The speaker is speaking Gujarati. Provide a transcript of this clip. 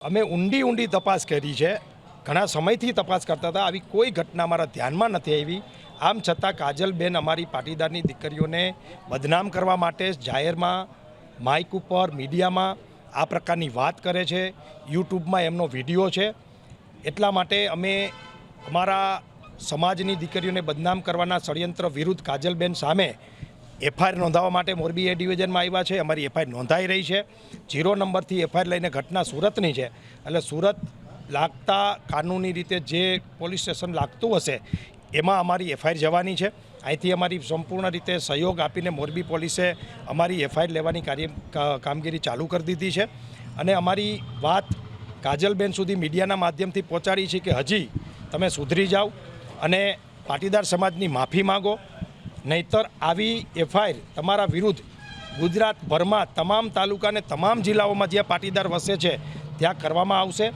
અમે ઊંડી ઊંડી તપાસ કરી છે. ઘણા સમયથી તપાસ કરતા હતા. આવી કોઈ ઘટના અમારા ધ્યાનમાં નથી આવી. આમ છતાં કાજલબેન અમારી પાટીદારની દીકરીઓને બદનામ કરવા માટે જાહેરમાં માઇક ઉપર, મીડિયામાં આ પ્રકારની વાત કરે છે. યુટ્યુબમાં એમનો વીડિયો છે. એટલા માટે અમે અમારા સમાજની દીકરીઓને બદનામ કરવાના ષડયંત્ર વિરુદ્ધ કાજલબેન સામે એફઆઈઆર નોંધાવવા માટે મોરબી એ ડિવિઝનમાં આવ્યા છે. અમારી એફઆઈઆર નોંધાઈ રહી છે. જીરો નંબરથી એફઆઈઆર લઈને ઘટના સુરતની છે. એટલે સુરત લાગતા કાનૂની રીતે જે પોલીસ સ્ટેશન લાગતું હશે, એમાં અમારી એફઆઈઆર જવાની છે. અહીંથી અમારી સંપૂર્ણ રીતે સહયોગ આપીને મોરબી પોલીસે અમારી એફઆઈઆર લેવાની કાર્ય કામગીરી ચાલુ કરી દીધી છે. અને અમારી વાત કાજલબેન સુધી મીડિયાના માધ્યમથી પહોંચાડી છે કે હજી તમે સુધરી જાઓ અને પાટીદાર સમાજની માફી માગો. નહીતર આવી એફઆઈઆર તમારા વિરુદ્ધ ગુજરાતભરમાં તમામ તાલુકાને તમામ જિલ્લાઓમાં જ્યાં પાટીદાર વસે છે, ત્યાં કરવામાં આવશે.